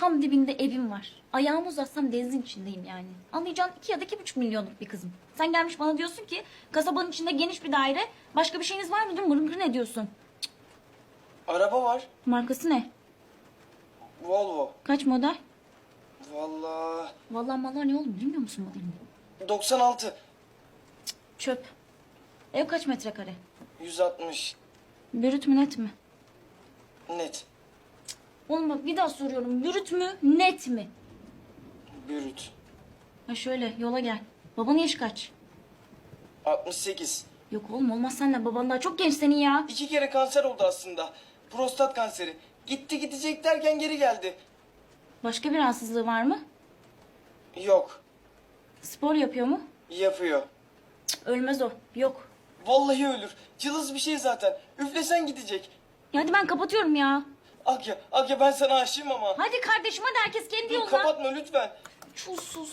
tam dibinde evim var. Ayağımı uzatsam denizin içindeyim yani. Anlayacağın iki ya da iki buçuk milyonluk bir kızım. Sen gelmiş bana diyorsun ki kasabanın içinde geniş bir daire. Başka bir şeyiniz var mıdır? Mırın mırın ediyorsun. Araba var. Markası ne? Volvo. Kaç model? Vallahi Vallahi mallar ne oğlum bilmiyor musun modelini? 96. Çöp. Ev kaç metrekare? 160. Bürüt mü net mi? Net. Oğlum bak bir daha soruyorum. Bürüt mü net mi? Bürüt. Ha şöyle yola gel. Babanın yaşı kaç? 68. Yok oğlum olmaz senle baban daha çok genç senin ya. İki kere kanser oldu aslında. Prostat kanseri. Gitti gidecek derken geri geldi. Başka bir rahatsızlığı var mı? Yok. Spor yapıyor mu? Yapıyor. Cık, ölmez o. Yok. Vallahi ölür. Cılız bir şey zaten. Üflesen gidecek. Ya hadi ben kapatıyorum ya. Akya, Akya ben sana aşığım ama. Hadi kardeşim hadi herkes kendi Dur yoluna. kapatma lütfen. Çulsuz.